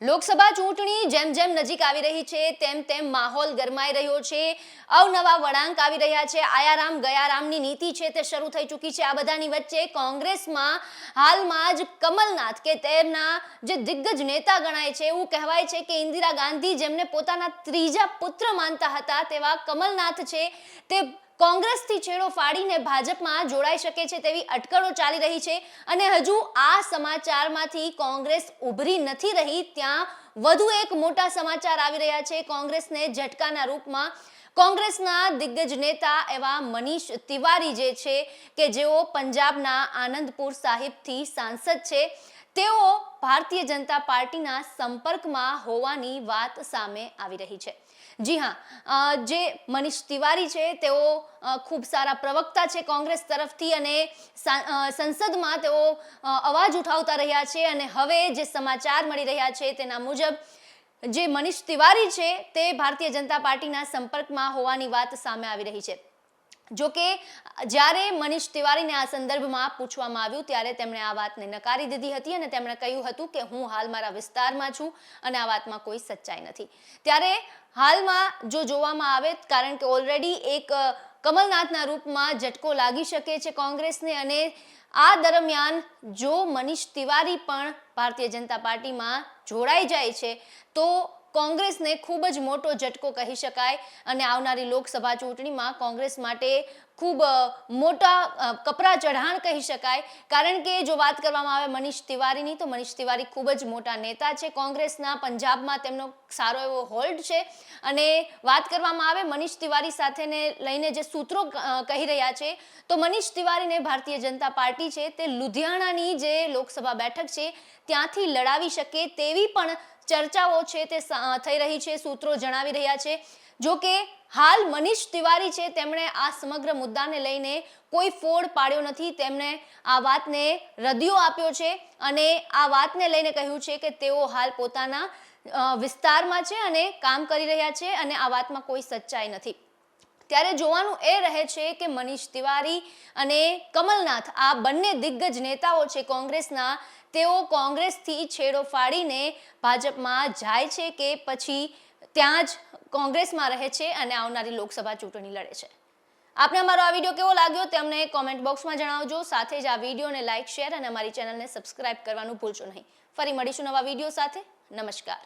લોકસભા ચૂંટણી જેમ જેમ નજીક આવી રહી છે, તેમ તેમ માહોલ ગરમાઈ રહ્યો છે. અવનવા વળાંક આવી રહ્યા છે. આયારામ, ગયારામની નીતિ છે તે શરૂ થઈ ચૂકી છે. આ બધાની વચ્ચે કોંગ્રેસમાં હાલમાં જ કમલનાથ કે તેમના જે દિગ્ગજ નેતા ગણાય છે, એવું કહેવાય છે કે ઇન્દિરા ગાંધી જેમને પોતાના ત્રીજા પુત્ર માનતા હતા, તેવા કમલનાથ છે તે કોંગ્રેસથી છેડો ફાડીને ભાજપમાં જોડાઈ શકે છે તેવી અટકળો ચાલી રહી છે અને હજુ આ સમાચારમાંથી કોંગ્રેસ ઉભરી નથી રહી, ત્યાં વધુ એક મોટા સમાચાર આવી રહ્યા છે કોંગ્રેસને ઝટકાના રૂપમાં. કોંગ્રેસના દિગ્ગજ નેતા એવા મનીષ તિવારી જે છે કે જેઓ પંજાબના આનંદપુર સાહિબથી સાંસદ છે. તેઓ ભારતીય જનતા પાર્ટીના સંપર્કમાં હોવાની વાત સામે આવી રહી છે. જી હા જે મનીષ તિવારી છે, તેઓ ખૂબ સારા પ્રવક્તા છે કોંગ્રેસ તરફથી અને સંસદમાં તેઓ અવાજ ઉઠાવતા રહ્યા છે અને હવે જે સમાચાર મળી રહ્યા છે તેના મુજબ જે મનીષ તિવારી છે તે ભારતીય જનતા પાર્ટીના સંપર્કમાં હોવાની વાત સામે આવી રહી છે. જો કે જ્યારે મનીષ તિવારીને આ સંદર્ભમાં પૂછવામાં આવ્યું, ત્યારે તેમણે આ વાતને નકારી દીધી હતી અને તેમણે કહ્યું હતું કે હું હાલ મારા વિસ્તારમાં છું અને આ વાતમાં કોઈ સચ્ચાઈ નથી. ત્યારે હાલમાં જો જોવામાં આવે, કારણ કે ઓલરેડી એક કમલનાથના રૂપમાં ઝટકો લાગી શકે છે કોંગ્રેસને અને આ દરમિયાન જો મનીષ તિવારી પણ ભારતીય જનતા પાર્ટીમાં જોડાઈ જાય છે, તો કોંગ્રેસને ખૂબ જ મોટો ઝટકો કહી શકાય. અને આવનારી લોકસભા ચૂંટણીમાં કોંગ્રેસ માટે ખૂબ મોટા કપરા ચઢાણ કહી શકાય. કારણ કે જો વાત કરવામાં આવે મનીષ તિવારીની, તો મનીષ તિવારી ખૂબ જ મોટા નેતા છે. કોંગ્રેસના પંજાબમાં તેમનો સારો એવો હોલ્ડ છે. અને વાત કરવામાં આવે મનીષ તિવારી સાથેને લઈને જે સૂત્રો કહી રહ્યા છે, તો મનીષ તિવારીને ભારતીય જનતા પાર્ટી છે તે લુધિયાણાની જે લોકસભા બેઠક છે, ત્યાંથી લડાવી શકે તેવી પણ ચર્ચાઓ છે તે થઈ રહી છે. સૂત્રો જણાવી રહ્યા છે. જો કે હાલ મનીષ તિવારી છે, તેમણે આ સમગ્ર મુદ્દાને લઈને કોઈ ફોડ પાડ્યો નથી. તેમણે આ વાતને રદિયો આપ્યો છે અને આ વાતને લઈને કહ્યું છે કે તેઓ હાલ પોતાના વિસ્તારમાં છે અને કામ કરી રહ્યા છે અને આ વાતમાં કોઈ સચ્ચાઈ નથી. ત્યારે જોવાનું એ રહે છે કે મનીષ તિવારી અને કમલનાથ આ બંને દિગ્ગજ નેતાઓ છે કોંગ્રેસના, તેઓ કોંગ્રેસથી છેડો ફાડીને ભાજપમાં જાય છે કે પછી ત્યાં જ કોંગ્રેસમાં રહે છે અને આવનારી લોકસભા ચૂંટણી લડે છે. આપને અમારો આ વીડિયો કેવો લાગ્યો તે અમને કોમેન્ટ બોક્સમાં જણાવજો. સાથે જ આ વિડીયોને લાઇક શેર અને અમારી ચેનલને સબસ્ક્રાઇબ કરવાનું ભૂલશો નહીં. ફરી મળીશું નવા વીડિયો સાથે. નમસ્કાર.